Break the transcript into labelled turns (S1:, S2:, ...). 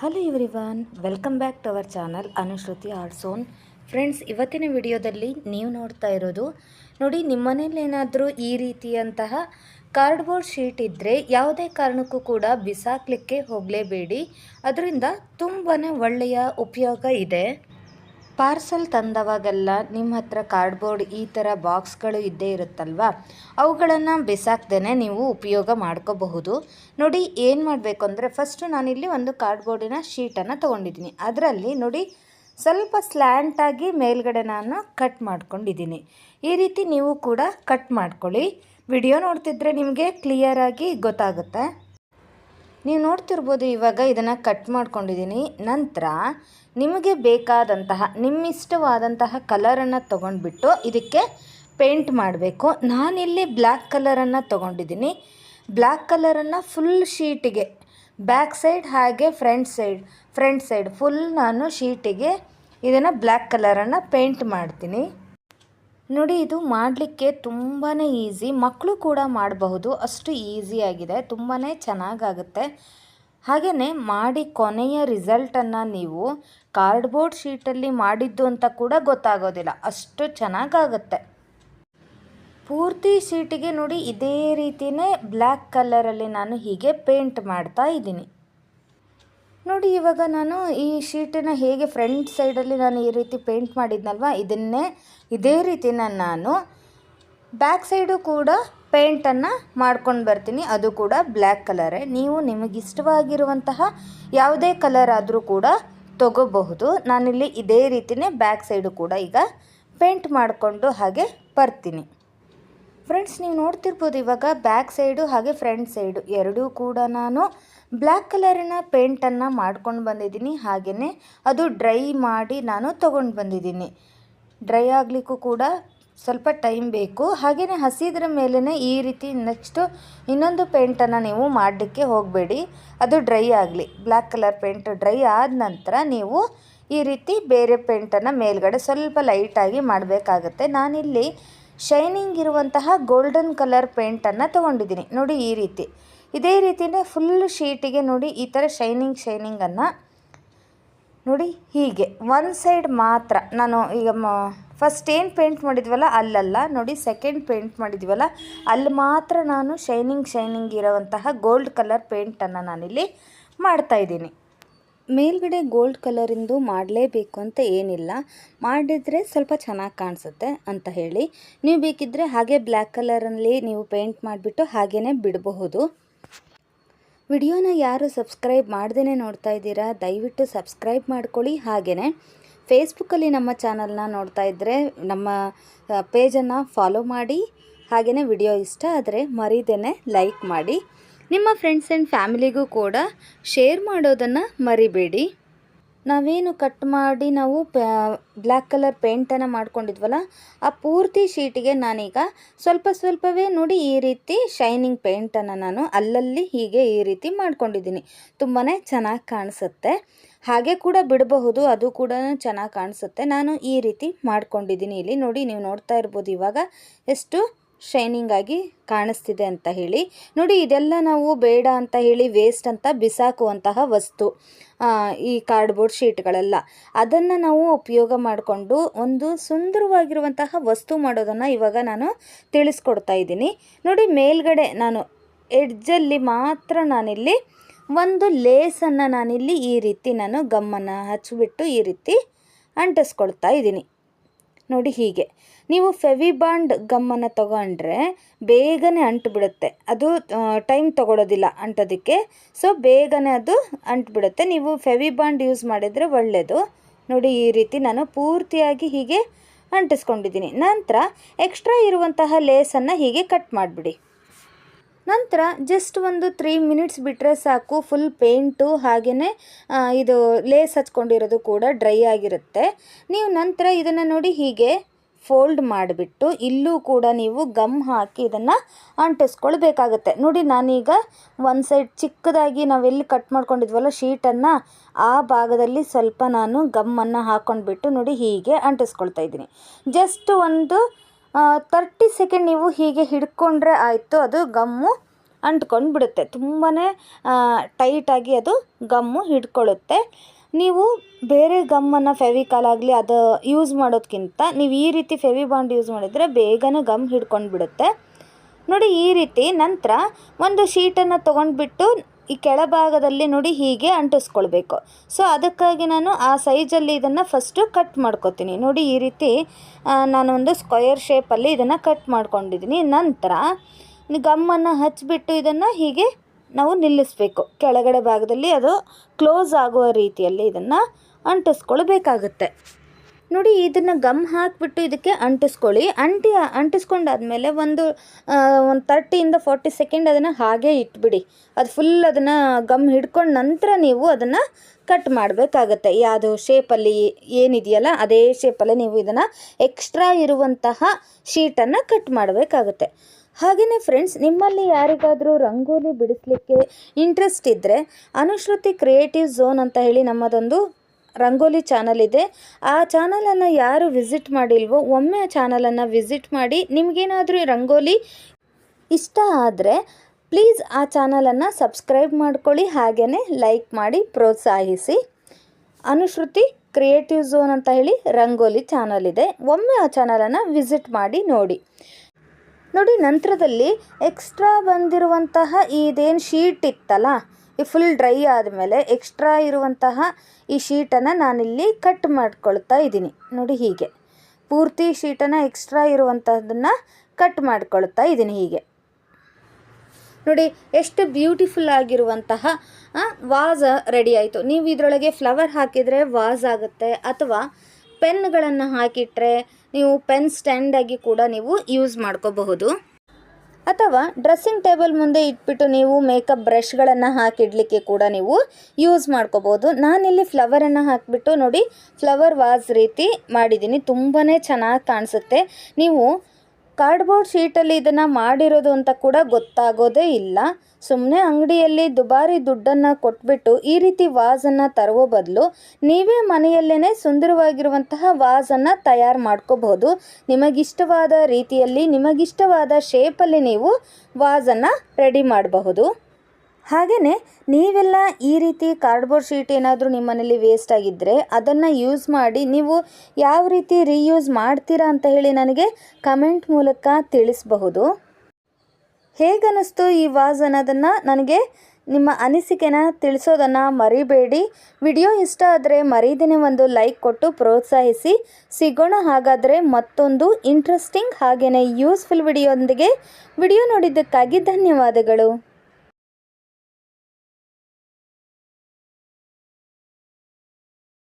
S1: Hello everyone welcome back to our channel Anushruti Artzone friends ಇವತ್ತಿನ ವಿಡಿಯೋದಲ್ಲಿ ನೀವು ನೋಡ್ತಾ ಇರೋದು, ನೋಡಿ ನಿಮ್ಮ ಮನೇಲಿ ಏನಾದರೂ ಈ ರೀತಿಯಂತಹ ಕಾರ್ಡ್ಬೋರ್ಡ್ ಶೀಟ್ ಇದ್ದರೆ ಯಾವುದೇ ಕಾರಣಕ್ಕೂ ಕೂಡ ಬಿಸಾಕ್ಲಿಕ್ಕೆ ಹೋಗಲೇಬೇಡಿ. ಅದರಿಂದ ತುಂಬಾ ಒಳ್ಳೆಯ ಉಪಯೋಗ ಇದೆ. ಪಾರ್ಸಲ್ ತಂದವಾಗೆಲ್ಲ ನಿಮ್ಮ ಹತ್ರ ಕಾರ್ಡ್ಬೋರ್ಡ್ ಈ ಥರ ಬಾಕ್ಸ್ಗಳು ಇದ್ದೇ ಇರುತ್ತಲ್ವಾ? ಅವುಗಳನ್ನು ಬಿಸಾಕ್ದೇ ನೀವು ಉಪಯೋಗ ಮಾಡ್ಕೋಬಹುದು. ನೋಡಿ ಏನು ಮಾಡಬೇಕು ಅಂದರೆ ಫಸ್ಟು ನಾನಿಲ್ಲಿ ಒಂದು ಕಾರ್ಡ್ಬೋರ್ಡಿನ ಶೀಟನ್ನು ತೊಗೊಂಡಿದ್ದೀನಿ. ಅದರಲ್ಲಿ ನೋಡಿ ಸ್ವಲ್ಪ ಸ್ಲ್ಯಾಂಟಾಗಿ ಮೇಲ್ಗಡೆ ನಾನು ಕಟ್ ಮಾಡ್ಕೊಂಡಿದ್ದೀನಿ. ಈ ರೀತಿ ನೀವು ಕೂಡ ಕಟ್ ಮಾಡ್ಕೊಳ್ಳಿ. ವಿಡಿಯೋ ನೋಡ್ತಿದ್ರೆ ನಿಮಗೆ ಕ್ಲಿಯರಾಗಿ ಗೊತ್ತಾಗುತ್ತೆ. ನೀವು ನೋಡ್ತಿರ್ಬೋದು ಇವಾಗ ಇದನ್ನು ಕಟ್ ಮಾಡ್ಕೊಂಡಿದ್ದೀನಿ. ನಂತರ ನಿಮಗೆ ಬೇಕಾದಂತಹ, ನಿಮ್ಮಿಷ್ಟವಾದಂತಹ ಕಲರನ್ನು ತೊಗೊಂಡ್ಬಿಟ್ಟು ಇದಕ್ಕೆ ಪೇಂಟ್ ಮಾಡಬೇಕು. ನಾನಿಲ್ಲಿ ಬ್ಲ್ಯಾಕ್ ಕಲರನ್ನು ತೊಗೊಂಡಿದ್ದೀನಿ. ಬ್ಲ್ಯಾಕ್ ಕಲರನ್ನು ಫುಲ್ ಶೀಟಿಗೆ ಬ್ಯಾಕ್ ಸೈಡ್ ಹಾಗೆ front side front side full ನಾನು ಶೀಟಿಗೆ ಇದನ್ನು ಬ್ಲ್ಯಾಕ್ ಕಲರನ್ನು ಪೇಂಟ್ ಮಾಡ್ತೀನಿ. ನೋಡಿ, ಇದು ಮಾಡಲಿಕ್ಕೆ ತುಂಬಾ ಈಸಿ. ಮಕ್ಕಳು ಕೂಡ ಮಾಡಬಹುದು. ಅಷ್ಟು ಈಸಿಯಾಗಿದೆ ತುಂಬಾ ಚೆನ್ನಾಗಾಗುತ್ತೆ. ಹಾಗೆಯೇ ಮಾಡಿ ಕೊನೆಯ ರಿಸಲ್ಟನ್ನು ನೀವು ಕಾರ್ಡ್ಬೋರ್ಡ್ ಶೀಟಲ್ಲಿ ಮಾಡಿದ್ದು ಅಂತ ಕೂಡ ಗೊತ್ತಾಗೋದಿಲ್ಲ. ಅಷ್ಟು ಚೆನ್ನಾಗಾಗುತ್ತೆ. ಪೂರ್ತಿ ಶೀಟಿಗೆ ನೋಡಿ, ಇದೇ ರೀತಿಯೇ ಬ್ಲ್ಯಾಕ್ ಕಲರಲ್ಲಿ ನಾನು ಹೀಗೆ ಪೇಂಟ್ ಮಾಡ್ತಾ ಇದ್ದೀನಿ. ನೋಡಿ, ಇವಾಗ ನಾನು ಈ ಶೀಟನ್ನು ಹೇಗೆ ಫ್ರಂಟ್ ಸೈಡಲ್ಲಿ ನಾನು ಈ ರೀತಿ ಪೇಂಟ್ ಮಾಡಿದ್ನಲ್ವ, ಇದನ್ನೇ, ಇದೇ ರೀತಿನ ನಾನು ಬ್ಯಾಕ್ ಸೈಡು ಕೂಡ ಪೇಂಟನ್ನು ಮಾಡ್ಕೊಂಡು ಬರ್ತೀನಿ. ಅದು ಕೂಡ ಬ್ಲ್ಯಾಕ್ ಕಲರೇ. ನೀವು ನಿಮಗಿಷ್ಟವಾಗಿರುವಂತಹ ಯಾವುದೇ ಕಲರ್ ಆದರೂ ಕೂಡ ತಗೋಬಹುದು. ನಾನಿಲ್ಲಿ ಇದೇ ರೀತಿಯೇ ಬ್ಯಾಕ್ ಸೈಡು ಕೂಡ ಈಗ ಪೇಂಟ್ ಮಾಡಿಕೊಂಡು ಹಾಗೆ ಬರ್ತೀನಿ. ಫ್ರೆಂಡ್ಸ್, ನೀವು ನೋಡ್ತಿರ್ಬೋದು ಇವಾಗ ಬ್ಯಾಕ್ ಸೈಡು ಹಾಗೆ ಫ್ರಂಟ್ ಸೈಡು ಎರಡೂ ಕೂಡ ನಾನು ಬ್ಲ್ಯಾಕ್ ಕಲರಿನ ಪೇಂಟನ್ನು ಮಾಡ್ಕೊಂಡು ಬಂದಿದ್ದೀನಿ. ಹಾಗೆಯೇ ಅದು ಡ್ರೈ ಮಾಡಿ ನಾನು ತೊಗೊಂಡು ಬಂದಿದ್ದೀನಿ. ಡ್ರೈ ಆಗಲಿಕ್ಕೂ ಕೂಡ ಸ್ವಲ್ಪ ಟೈಮ್ ಬೇಕು. ಹಾಗೆಯೇ ಹಸಿದ್ರ ಮೇಲೇ ಈ ರೀತಿ ನೆಕ್ಸ್ಟು ಇನ್ನೊಂದು ಪೇಂಟನ್ನು ನೀವು ಮಾಡಲಿಕ್ಕೆ ಹೋಗಬೇಡಿ. ಅದು ಡ್ರೈ ಆಗಲಿ. ಬ್ಲ್ಯಾಕ್ ಕಲರ್ ಪೇಂಟ್ ಡ್ರೈ ಆದ ನಂತರ ನೀವು ಈ ರೀತಿ ಬೇರೆ ಪೇಂಟನ್ನು ಮೇಲ್ಗಡೆ ಸ್ವಲ್ಪ ಲೈಟಾಗಿ ಮಾಡಬೇಕಾಗತ್ತೆ. ನಾನಿಲ್ಲಿ ಶೈನಿಂಗ್ ಇರುವಂತಹ ಗೋಲ್ಡನ್ ಕಲರ್ ಪೇಂಟನ್ನು ತೊಗೊಂಡಿದ್ದೀನಿ. ನೋಡಿ ಈ ರೀತಿ. ಇದೇ ರೀತಿಯೇ ಫುಲ್ ಶೀಟಿಗೆ ನೋಡಿ ಈ ಥರ ಶೈನಿಂಗ್ ಶೈನಿಂಗನ್ನು ನೋಡಿ ಹೀಗೆ. ಒನ್ ಸೈಡ್ ಮಾತ್ರ ನಾನು ಈಗ ಮ ಫಸ್ಟ್ ಏನು ಪೇಂಟ್ ಮಾಡಿದ್ವಲ್ಲ ಅಲ್ಲಲ್ಲ, ನೋಡಿ ಸೆಕೆಂಡ್ ಪೇಂಟ್ ಮಾಡಿದ್ವಲ್ಲ, ಅಲ್ಲಿ ಮಾತ್ರ ನಾನು ಶೈನಿಂಗ್ ಶೈನಿಂಗ್ ಇರೋವಂತಹ ಗೋಲ್ಡ್ ಕಲರ್ ಪೇಂಟನ್ನು ನಾನಿಲ್ಲಿ ಮಾಡ್ತಾಯಿದ್ದೀನಿ ಮೇಲ್ಗಡೆ ಗೋಲ್ಡ್ ಕಲರಿಂದು ಮಾಡಲೇಬೇಕು ಅಂತ ಏನಿಲ್ಲ. ಮಾಡಿದರೆ ಸ್ವಲ್ಪ ಚೆನ್ನಾಗಿ ಕಾಣಿಸುತ್ತೆ ಅಂತ ಹೇಳಿ. ನೀವು ಬೇಕಿದ್ದರೆ ಹಾಗೆ ಬ್ಲ್ಯಾಕ್ ಕಲರಲ್ಲಿ ನೀವು ಪೇಂಟ್ ಮಾಡಿಬಿಟ್ಟು ಹಾಗೇ ಬಿಡಬಹುದು. ವಿಡಿಯೋನ ಯಾರು ಸಬ್ಸ್ಕ್ರೈಬ್ ಮಾಡ್ದೇ ನೋಡ್ತಾ ಇದ್ದೀರಾ, ದಯವಿಟ್ಟು ಸಬ್ಸ್ಕ್ರೈಬ್ ಮಾಡ್ಕೊಳ್ಳಿ. ಹಾಗೆಯೇ ಫೇಸ್ಬುಕ್ಕಲ್ಲಿ ನಮ್ಮ ಚಾನಲ್ನ ನೋಡ್ತಾ ಇದ್ದರೆ ನಮ್ಮ ಪೇಜನ್ನು ಫಾಲೋ ಮಾಡಿ. ಹಾಗೆಯೇ ವಿಡಿಯೋ ಇಷ್ಟ ಆದರೆ ಮರಿದೇನೆ ಲೈಕ್ ಮಾಡಿ. ನಿಮ್ಮ ಫ್ರೆಂಡ್ಸ್ ಆ್ಯಂಡ್ ಫ್ಯಾಮಿಲಿಗೂ ಕೂಡ ಶೇರ್ ಮಾಡೋದನ್ನು ಮರಿಬೇಡಿ. ನಾವೇನು ಕಟ್ ಮಾಡಿ ನಾವು ಬ್ಲ್ಯಾಕ್ ಕಲರ್ ಪೇಂಟನ್ನು ಮಾಡ್ಕೊಂಡಿದ್ವಲ್ಲ, ಆ ಪೂರ್ತಿ ಶೀಟಿಗೆ ನಾನೀಗ ಸ್ವಲ್ಪ ಸ್ವಲ್ಪವೇ ನೋಡಿ ಈ ರೀತಿ ಶೈನಿಂಗ್ ಪೇಂಟನ್ನು ನಾನು ಅಲ್ಲಲ್ಲಿ ಹೀಗೆ ಈ ರೀತಿ ಮಾಡ್ಕೊಂಡಿದ್ದೀನಿ. ತುಂಬಾ ಚೆನ್ನಾಗಿ ಕಾಣಿಸುತ್ತೆ. ಹಾಗೆ ಕೂಡ ಬಿಡಬಹುದು, ಅದು ಕೂಡ ಚೆನ್ನಾಗಿ ಕಾಣಿಸುತ್ತೆ. ನಾನು ಈ ರೀತಿ ಮಾಡ್ಕೊಂಡಿದ್ದೀನಿ. ಇಲ್ಲಿ ನೋಡಿ ನೀವು ನೋಡ್ತಾ ಇರ್ಬೋದು, ಇವಾಗ ಎಷ್ಟು ಶೈನಿಂಗ್ ಆಗಿ ಕಾಣಿಸ್ತಿದೆ ಅಂತ ಹೇಳಿ. ನೋಡಿ, ಇದೆಲ್ಲ ನಾವು ಬೇಡ ಅಂತ ಹೇಳಿ ವೇಸ್ಟ್ ಅಂತ ಬಿಸಾಕುವಂತಹ ವಸ್ತು ಈ ಕಾರ್ಡ್ಬೋರ್ಡ್ ಶೀಟ್ಗಳೆಲ್ಲ ಅದನ್ನು ನಾವು ಉಪಯೋಗ ಮಾಡಿಕೊಂಡು ಒಂದು ಸುಂದರವಾಗಿರುವಂತಹ ವಸ್ತು ಮಾಡೋದನ್ನು ಇವಾಗ ನಾನು ತಿಳಿಸ್ಕೊಡ್ತಾ ಇದ್ದೀನಿ. ನೋಡಿ, ಮೇಲ್ಗಡೆ ನಾನು ಎಡ್ಜಲ್ಲಿ ಮಾತ್ರ ನಾನಿಲ್ಲಿ ಒಂದು ಲೇಸನ್ನು ನಾನಿಲ್ಲಿ ಈ ರೀತಿ ನಾನು ಗಮ್ಮನ್ನು ಹಚ್ಚಿಬಿಟ್ಟು ಈ ರೀತಿ ಅಂಟಿಸ್ಕೊಳ್ತಾ ಇದ್ದೀನಿ. ನೋಡಿ ಹೀಗೆ. ನೀವು ಫೆವಿಬಾಂಡ್ ಗಮ್ಮನ್ನು ತಗೊಂಡ್ರೆ ಬೇಗನೆ ಅಂಟಿಬಿಡುತ್ತೆ. ಅದು ಟೈಮ್ ತೊಗೊಳೋದಿಲ್ಲ ಅಂಟೋದಕ್ಕೆ. ಸೊ ಬೇಗನೆ ಅದು ಅಂಟಿಬಿಡುತ್ತೆ. ನೀವು ಫೆವಿಬಾಂಡ್ ಯೂಸ್ ಮಾಡಿದರೆ ಒಳ್ಳೆಯದು ನೋಡಿ, ಈ ರೀತಿ ನಾನು ಪೂರ್ತಿಯಾಗಿ ಹೀಗೆ ಅಂಟಿಸ್ಕೊಂಡಿದ್ದೀನಿ. ನಂತರ ಎಕ್ಸ್ಟ್ರಾ ಇರುವಂತಹ ಲೇಸನ್ನು ಹೀಗೆ ಕಟ್ ಮಾಡಿಬಿಡಿ. ನಂತರ ಜಸ್ಟ್ ಒಂದು ತ್ರೀ ಮಿನಿಟ್ಸ್ ಬಿಟ್ಟರೆ ಸಾಕು. ಫುಲ್ ಪೇಂಟು ಹಾಗೆಯೇ ಇದು ಲೇಸ್ ಹಚ್ಕೊಂಡಿರೋದು ಕೂಡ ಡ್ರೈ ಆಗಿರುತ್ತೆ. ನೀವು ನಂತರ ಇದನ್ನು ನೋಡಿ ಹೀಗೆ ಫೋಲ್ಡ್ ಮಾಡಿಬಿಟ್ಟು ಇಲ್ಲೂ ಕೂಡ ನೀವು ಗಮ್ ಹಾಕಿ ಇದನ್ನು ಅಂಟಿಸ್ಕೊಳ್ಬೇಕಾಗತ್ತೆ. ನೋಡಿ, ನಾನೀಗ ಒಂದು ಸೈಡ್ ಚಿಕ್ಕದಾಗಿ ನಾವೆಲ್ಲಿ ಕಟ್ ಮಾಡ್ಕೊಂಡಿದ್ವಲ್ಲ ಶೀಟನ್ನು, ಆ ಭಾಗದಲ್ಲಿ ಸ್ವಲ್ಪ ನಾನು ಗಮ್ಮನ್ನು ಹಾಕ್ಕೊಂಡ್ಬಿಟ್ಟು ನೋಡಿ ಹೀಗೆ ಅಂಟಿಸ್ಕೊಳ್ತಾ ಇದ್ದೀನಿ. ಜಸ್ಟ್ ಒಂದು ತರ್ಟಿ ಸೆಕೆಂಡ್ ನೀವು ಹೀಗೆ ಹಿಡ್ಕೊಂಡ್ರೆ ಆಯಿತು, ಅದು ಗಮ್ಮು ಅಂಟ್ಕೊಂಡು ಬಿಡುತ್ತೆ ತುಂಬಾ ಟೈಟಾಗಿ ಅದು ಗಮ್ಮು ಹಿಡ್ಕೊಳ್ಳುತ್ತೆ. ನೀವು ಬೇರೆ ಗಮ್ಮನ್ನು ಫೆವಿಕಾಲ್ ಆಗಲಿ ಅದು ಯೂಸ್ ಮಾಡೋದಕ್ಕಿಂತ ನೀವು ಈ ರೀತಿ ಫೆವಿ ಬಾಂಡ್ ಯೂಸ್ ಮಾಡಿದರೆ ಬೇಗನೆ ಗಮ್ ಹಿಡ್ಕೊಂಡು ಬಿಡುತ್ತೆ ನೋಡಿ ಈ ರೀತಿ ನಂತರ ಒಂದು ಶೀಟನ್ನು ತೊಗೊಂಡ್ಬಿಟ್ಟು ಈ ಕೆಳಭಾಗದಲ್ಲಿ ನೋಡಿ ಹೀಗೆ ಅಂಟಿಸ್ಕೊಳ್ಬೇಕು. ಸೊ ಅದಕ್ಕಾಗಿ ನಾನು ಆ ಸೈಜಲ್ಲಿ ಇದನ್ನು ಫಸ್ಟು ಕಟ್ ಮಾಡ್ಕೊತೀನಿ. ನೋಡಿ ಈ ರೀತಿ ನಾನೊಂದು ಸ್ಕ್ವಯರ್ ಶೇಪಲ್ಲಿ ಇದನ್ನು ಕಟ್ ಮಾಡ್ಕೊಂಡಿದ್ದೀನಿ ನಂತರ ಗಮ್ಮನ್ನು ಹಚ್ಚಿಬಿಟ್ಟು ಇದನ್ನು ಹೀಗೆ ನಾವು ನಿಲ್ಲಿಸಬೇಕು. ಕೆಳಗಡೆ ಭಾಗದಲ್ಲಿ ಅದು ಕ್ಲೋಸ್ ಆಗುವ ರೀತಿಯಲ್ಲಿ ಇದನ್ನು ಅಂಟಿಸ್ಕೊಳ್ಬೇಕಾಗುತ್ತೆ. ನೋಡಿ, ಇದನ್ನು ಗಮ್ ಹಾಕಿಬಿಟ್ಟು ಇದಕ್ಕೆ ಅಂಟಿಸ್ಕೊಳ್ಳಿ. ಅಂಟಿ, ಅಂಟಿಸ್ಕೊಂಡಾದಮೇಲೆ ಒಂದು ಒಂದು ತರ್ಟಿಯಿಂದ ಫೋರ್ಟಿ ಸೆಕೆಂಡ್ ಅದನ್ನು ಹಾಗೇ ಇಟ್ಬಿಡಿ. ಅದು ಫುಲ್ ಅದನ್ನು ಗಮ್ ಹಿಡ್ಕೊಂಡು ನಂತರ ನೀವು ಅದನ್ನು ಕಟ್ ಮಾಡಬೇಕಾಗತ್ತೆ. ಯಾವುದು ಶೇಪಲ್ಲಿ ಏನಿದೆಯಲ್ಲ, ಅದೇ ಶೇಪಲ್ಲಿ ನೀವು ಇದನ್ನು ಎಕ್ಸ್ಟ್ರಾ ಇರುವಂತಹ ಶೀಟನ್ನು ಕಟ್ ಮಾಡಬೇಕಾಗುತ್ತೆ. ಹಾಗೆಯೇ ಫ್ರೆಂಡ್ಸ್ ನಿಮ್ಮಲ್ಲಿ ಯಾರಿಗಾದರೂ ರಂಗೋಲಿ ಬಿಡಿಸಲಿಕ್ಕೆ ಇಂಟ್ರೆಸ್ಟ್ ಇದ್ದರೆ ಅನುಶ್ರುತಿ ಕ್ರಿಯೇಟಿವ್ ಝೋನ್ ಅಂತ ಹೇಳಿ ನಮ್ಮದೊಂದು ರಂಗೋಲಿ ಚಾನಲ್ ಇದೆ. ಆ ಚಾನಲನ್ನು ಯಾರು ವಿಸಿಟ್ ಮಾಡಿಲ್ವೋ, ಒಮ್ಮೆ ಆ ಚಾನಲನ್ನು ವಿಸಿಟ್ ಮಾಡಿ ನಿಮಗೇನಾದರೂ ರಂಗೋಲಿ ಇಷ್ಟ ಆದರೆ ಪ್ಲೀಸ್ ಆ ಚಾನಲನ್ನು ಸಬ್ಸ್ಕ್ರೈಬ್ ಮಾಡ್ಕೊಳ್ಳಿ ಹಾಗೆಯೇ ಲೈಕ್ ಮಾಡಿ, ಪ್ರೋತ್ಸಾಹಿಸಿ. ಅನುಶ್ರುತಿ ಕ್ರಿಯೇಟಿವ್ ಝೋನ್ ಅಂತ ಹೇಳಿ ರಂಗೋಲಿ ಚಾನಲ್ ಇದೆ. ಒಮ್ಮೆ ಆ ಚಾನಲನ್ನು ವಿಸಿಟ್ ಮಾಡಿ ನೋಡಿ. ನೋಡಿ, ನಂತರದಲ್ಲಿ ಎಕ್ಸ್ಟ್ರಾ ಬಂದಿರುವಂತಹ ಇದೇನು ಶೀಟ್ ಇತ್ತಲ್ಲ, ಈ ಫುಲ್ ಡ್ರೈ ಆದಮೇಲೆ ಎಕ್ಸ್ಟ್ರಾ ಇರುವಂತಹ ಈ ಶೀಟನ್ನು ನಾನಿಲ್ಲಿ ಕಟ್ ಮಾಡ್ಕೊಳ್ತಾ ಇದ್ದೀನಿ. ನೋಡಿ ಹೀಗೆ. ಪೂರ್ತಿ ಶೀಟನ್ನು ಎಕ್ಸ್ಟ್ರಾ ಇರುವಂಥದ್ದನ್ನು ಕಟ್ ಮಾಡ್ಕೊಳ್ತಾ ಇದ್ದೀನಿ ಹೀಗೆ. ನೋಡಿ, ಎಷ್ಟು ಬ್ಯೂಟಿಫುಲ್ ಆಗಿರುವಂತಹ ವಾಸ್ ರೆಡಿ ಆಯಿತು. ನೀವು ಇದರೊಳಗೆ ಫ್ಲವರ್ ಹಾಕಿದರೆ ವಾಸ್ ಆಗುತ್ತೆ, ಅಥವಾ ಪೆನ್ಗಳನ್ನು ಹಾಕಿಟ್ರೆ ನೀವು ಪೆನ್ ಸ್ಟ್ಯಾಂಡಾಗಿ ಕೂಡ ನೀವು ಯೂಸ್ ಮಾಡ್ಕೋಬಹುದು. ಅಥವಾ ಡ್ರೆಸ್ಸಿಂಗ್ ಟೇಬಲ್ ಮುಂದೆ ಇಟ್ಬಿಟ್ಟು ನೀವು ಮೇಕಪ್ ಬ್ರಷ್ಗಳನ್ನು ಹಾಕಿಡಲಿಕ್ಕೆ ಕೂಡ ನೀವು ಯೂಸ್ ಮಾಡ್ಕೋಬೋದು ನಾನಿಲ್ಲಿ ಫ್ಲವರನ್ನು ಹಾಕಿಬಿಟ್ಟು ನೋಡಿ ಫ್ಲವರ್ ವಾಸ್ ರೀತಿ ಮಾಡಿದ್ದೀನಿ ತುಂಬಾ ಚೆನ್ನಾಗಿ ಕಾಣಿಸುತ್ತೆ. ನೀವು ಕಾರ್ಡ್ಬೋರ್ಡ್ ಶೀಟಲ್ಲಿ ಇದನ್ನು ಮಾಡಿರೋದು ಅಂತ ಕೂಡ ಗೊತ್ತಾಗೋದೇ ಇಲ್ಲ. ಸುಮ್ಮನೆ ಅಂಗಡಿಯಲ್ಲಿ ದುಬಾರಿ ದುಡ್ಡನ್ನು ಕೊಟ್ಬಿಟ್ಟು ಈ ರೀತಿ ವಾಸನ್ನು ತರುವ ಬದಲು ನೀವೇ ಮನೆಯಲ್ಲೇ ಸುಂದರವಾಗಿರುವಂತಹ ವಾಸನ್ನು ತಯಾರು ಮಾಡ್ಕೋಬಹುದು. ನಿಮಗಿಷ್ಟವಾದ ರೀತಿಯಲ್ಲಿ, ನಿಮಗಿಷ್ಟವಾದ ಶೇಪಲ್ಲಿ ನೀವು ವಾಸನ್ನು ರೆಡಿ ಮಾಡಬಹುದು. ಹಾಗೆಯೇ ನೀವೆಲ್ಲ ಈ ರೀತಿ ಕಾರ್ಡ್ಬೋರ್ಡ್ ಶೀಟ್ ಏನಾದರೂ ನಿಮ್ಮ ಮನೇಲಿ ವೇಸ್ಟ್ ಆಗಿದ್ದರೆ ಅದನ್ನು ಯೂಸ್ ಮಾಡಿ ನೀವು ಯಾವ ರೀತಿ ರೀಯೂಸ್ ಮಾಡ್ತೀರಾ ಅಂತ ಹೇಳಿ ನನಗೆ ಕಮೆಂಟ್ ಮೂಲಕ ತಿಳಿಸಬಹುದು. ಹೇಗನ್ನಿಸ್ತು ಈ ವಾಸ್ ಅನ್ನೋದನ್ನು ನನಗೆ ನಿಮ್ಮ ಅನಿಸಿಕೆನ ತಿಳಿಸೋದನ್ನು ಮರಿಬೇಡಿ. ವಿಡಿಯೋ ಇಷ್ಟ ಆದರೆ ಮರೀದೇನೆ ಒಂದು ಲೈಕ್ ಕೊಟ್ಟು ಪ್ರೋತ್ಸಾಹಿಸಿ. ಸಿಗೋಣ ಹಾಗಾದರೆ ಮತ್ತೊಂದು ಇಂಟ್ರೆಸ್ಟಿಂಗ್ ಹಾಗೆಯೇ ಯೂಸ್ಫುಲ್ ವಿಡಿಯೋದೊಂದಿಗೆ ವಿಡಿಯೋ ನೋಡಿದ್ದಕ್ಕಾಗಿ ಧನ್ಯವಾದಗಳು.